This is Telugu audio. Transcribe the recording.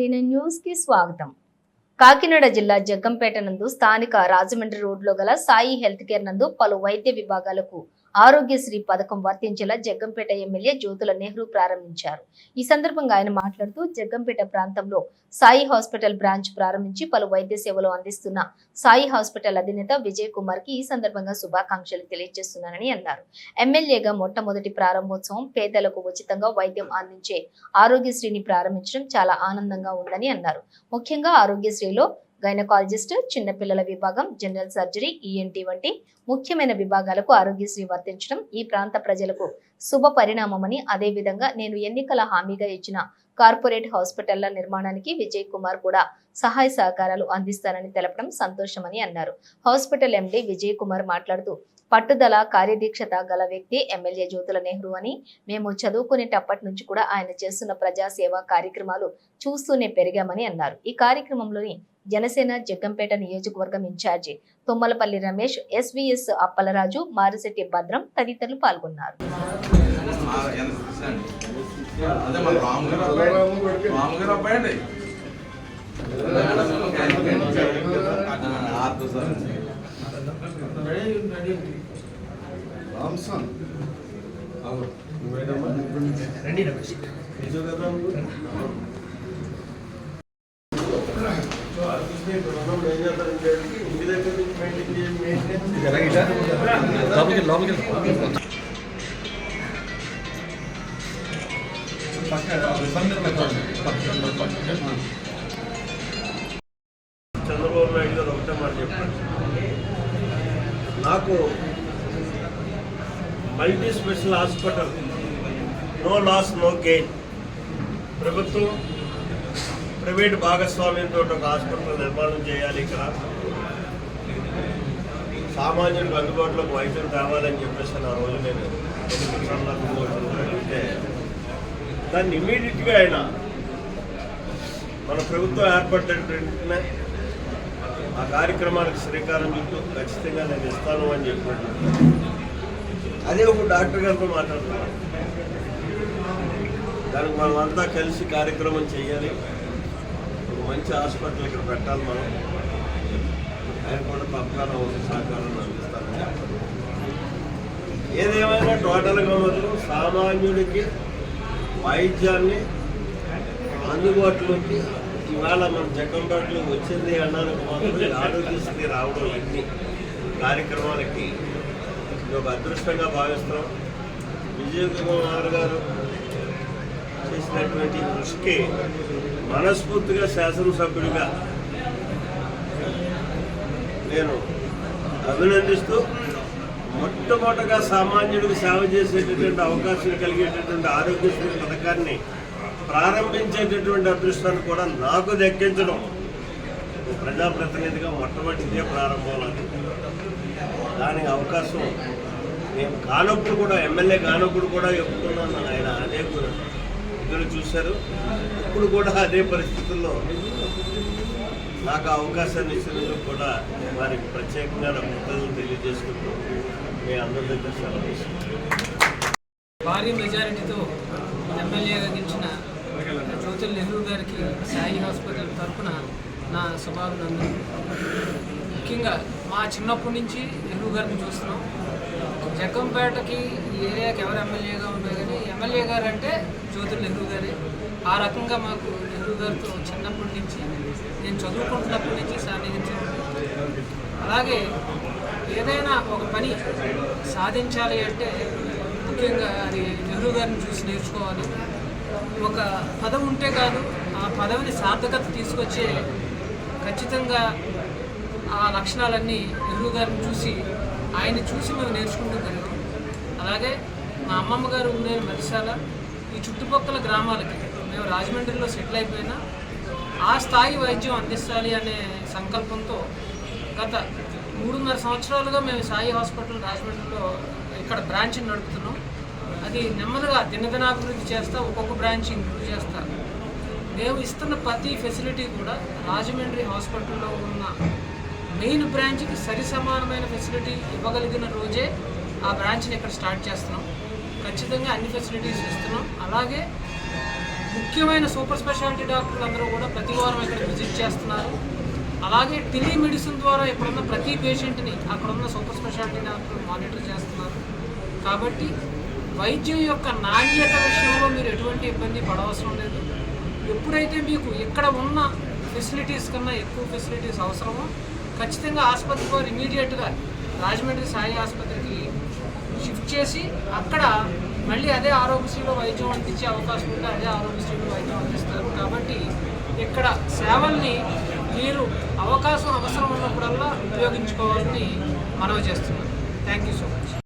న్యూస్కి స్వాగతం. కాకినాడ జిల్లా జగ్గంపేట నందు స్థానిక రాజమండ్రి రోడ్లో గల సాయి హెల్త్ కేర్ నందు పలు వైద్య విభాగాలకు ఆరోగ్యశ్రీ పథకం వర్తించేలా జగ్గంపేట ఎమ్మెల్యే జ్యోతుల నెహ్రూ ప్రారంభించారు. ఈ సందర్భంగా ఆయన మాట్లాడుతూ జగ్గంపేట ప్రాంతంలో సాయి హాస్పిటల్ బ్రాంచ్ ప్రారంభించి పలు వైద్య సేవలు అందిస్తున్న సాయి హాస్పిటల్ అధినేత విజయ్ కుమార్కి ఈ సందర్భంగా శుభాకాంక్షలు తెలియజేస్తున్నానని అన్నారు. ఎమ్మెల్యేగా మొట్టమొదటి ప్రారంభోత్సవం పేదలకు ఉచితంగా వైద్యం అందించే ఆరోగ్యశ్రీని ప్రారంభించడం చాలా ఆనందంగా ఉందని అన్నారు. ముఖ్యంగా ఆరోగ్యశ్రీలో గైనకాలజిస్ట్ చిన్నపిల్లల విభాగం జనరల్ సర్జరీ ఈఎన్టీ వంటి ముఖ్యమైన విభాగాలకు ఆరోగ్యశ్రీ వర్తించడం ఈ ప్రాంత ప్రజలకు శుభ పరిణామమని అదే విధంగా నేను ఎన్నికల హామీగా ఇచ్చిన కార్పొరేట్ హాస్పిటళ్ళ నిర్మాణానికి విజయ్ కుమార్ కూడా సహాయ సహకారాలు అందిస్తానని తెలపడం సంతోషమని అన్నారు. హాస్పిటల్ ఎండీ విజయ్ కుమార్ మాట్లాడుతూ పట్టుదల కార్యదీక్షత గల వ్యక్తి ఎమ్మెల్యే జ్యోతుల నెహ్రూ అని. మేము చదువుకునేటప్పటి నుంచి కూడా ఆయన చేస్తున్న ప్రజాసేవ కార్యక్రమాలు చూస్తూనే పెరిగామని అన్నారు. ఈ కార్యక్రమంలోని జనసేన జగ్గంపేట నియోజకవర్గం ఇన్ఛార్జి తుమ్మలపల్లి రమేష్ ఎస్వీఎస్ అప్పలరాజు మారిశెట్టి భద్రం తదితరులు పాల్గొన్నారు. అదే మన లోపలికి లోపలికి చంద్రబాబు నాయుడు గారు ఒకటే మాట చెప్పారు నాకు multi special hospital no loss no gain. ప్రభుత్వం ప్రైవేట్ భాగస్వామ్యంతో ఒక హాస్పిటల్ నిర్మాణం చేయాలి ఇక్కడ. సామాన్యులకు అందుబాటులోకి వైద్యం తేవాలని చెప్పేసి ఆ రోజు నేను అడిగితే దాన్ని ఇమీడియట్గా ఆయన మన ప్రభుత్వం ఏర్పడిన ఆ కార్యక్రమానికి శ్రీకారం చుట్టూ ఖచ్చితంగా నేను ఇస్తాను అని చెప్పాడు. అదే ఒక డాక్టర్ గారితో మాట్లాడుతున్నాను. దానికి మనం అంతా కలిసి కార్యక్రమం చేయాలి. మంచి హాస్పిటల్ ఇక్కడ పెట్టాలి మనం. ఆయన కూడా తప్పకుండా ఒక సహకారం అందిస్తానని ఏదేమైనా టోటల్గా మనం సామాన్యుడికి వైద్యాన్ని అందుబాటులోకి ఇవాళ మన జగ్గంపేటలో వచ్చింది అన్నానికి మాత్రం ఆరోగ్యశ్రీ రావడం అన్ని కార్యక్రమాలకి ఒక అదృష్టంగా భావిస్తున్నాం. విజయ్ కుమార్ గారు చేసినటువంటి కృషికి మనస్ఫూర్తిగా శాసనసభ్యుడిగా నేను అభినందిస్తూ మొట్టమొదటగా సామాన్యుడికి సేవ చేసేటటువంటి అవకాశం కలిగేటటువంటి ఆరోగ్యశ్రీ పథకాన్ని ప్రారంభించేటటువంటి అదృష్టాన్ని కూడా నాకు దక్కించడం ప్రజాప్రతినిధిగా మొట్టమొదటిదే ప్రారంభం దానికి అవకాశం నేను కానప్పుడు కూడా ఎమ్మెల్యే కానప్పుడు కూడా చెప్తున్నాను ఆయన అనేక ఇద్దరు చూశారు. ఇప్పుడు కూడా అదే పరిస్థితుల్లో నాకు అవకాశాన్ని ఇచ్చినందుకు కూడా వారికి ప్రత్యేకంగా నా కృతజ్ఞతలు తెలియజేసుకుంటూ మీ అందరి దగ్గర సెలవు భారీ మెజారిటీతో ఎమ్మెల్యేగా గెలిచిన జ్యోతుల్ నెహ్రూ గారికి సాయి హాస్పిటల్ తరఫున నా శుభాభినందనలు. ముఖ్యంగా మా చిన్నప్పటి నుంచి నెహ్రూ గారిని చూస్తున్నాం. జగ్గంపేటకి ఈ ఏరియాకి ఎవరు ఎమ్మెల్యేగా ఉన్నా కానీ ఎమ్మెల్యే గారు అంటే జ్యోతుల్ నెహ్రూ ఆ రకంగా మాకు నెహ్రూ గారితో చిన్నప్పటి నుంచి నేను చదువుకుంటున్నప్పటి నుంచి సాన్నిహిత్యం అలాగే ఏదైనా ఒక పని సాధించాలి అంటే ముఖ్యంగా అది నెహ్రూ గారిని చూసి నేర్చుకోవాలి. ఒక పదవి ఉంటే కాదు ఆ పదవిని సార్థకత తీసుకొచ్చే ఖచ్చితంగా ఆ లక్షణాలన్నీ నెహ్రూ గారిని చూసి ఆయన్ని చూసి మేము నేర్చుకుంటూ కలిగాం అలాగే మా అమ్మమ్మ గారు ఉండే మరిశాల ఈ చుట్టుపక్కల గ్రామాలకి మేము రాజమండ్రిలో సెటిల్ అయిపోయినా ఆ స్థాయి వైద్యం అందించాలి అనే సంకల్పంతో గత మూడున్నర సంవత్సరాలుగా మేము సాయి హాస్పిటల్ రాజమండ్రిలో ఇక్కడ బ్రాంచ్ని నడుపుతున్నాం. అది నెమ్మదిగా దినదినాభివృద్ధి చేస్తా ఒక్కొక్క బ్రాంచ్ ఇంప్రూవ్ చేస్తా. మేము ఇస్తున్న ప్రతి ఫెసిలిటీ కూడా రాజమండ్రి హాస్పిటల్లో ఉన్న మెయిన్ బ్రాంచ్కి సరి సమానమైన ఫెసిలిటీ ఇవ్వగలిగిన రోజే ఆ బ్రాంచ్ని ఇక్కడ స్టార్ట్ చేస్తున్నాం. ఖచ్చితంగా అన్ని ఫెసిలిటీస్ ఇస్తున్నాం. అలాగే ముఖ్యమైన సూపర్ స్పెషాలిటీ డాక్టర్లు అందరూ కూడా ప్రతి వారం ఇక్కడ విజిట్ చేస్తున్నారు. అలాగే టెలిమెడిసిన్ ద్వారా ఇప్పుడున్న ప్రతి పేషెంట్ని అక్కడున్న సూపర్ స్పెషాలిటీ డాక్టర్లు మానిటర్ చేస్తున్నారు. కాబట్టి వైద్యం యొక్క నాణ్యత విషయంలో మీరు ఎటువంటి ఇబ్బంది పడవసరం లేదు. ఎప్పుడైతే మీకు ఇక్కడ ఉన్న ఫెసిలిటీస్ కన్నా ఎక్కువ ఫెసిలిటీస్ అవసరమో ఖచ్చితంగా ఆసుపత్రి వారు ఇమీడియట్గా రాజమండ్రి సాయి ఆసుపత్రికి షిఫ్ట్ చేసి అక్కడ మళ్ళీ అదే ఆరోగ్యశ్రీలో వైద్యం అందించే అవకాశం ఉంటే అదే ఆరోగ్యశ్రీలో వైద్యం అందిస్తారు. కాబట్టి ఇక్కడ సేవల్ని మీరు అవకాశం అవసరం ఉన్నప్పుడల్లా ఉపయోగించుకోవాలని మనవి చేస్తున్నాను. Thank you so much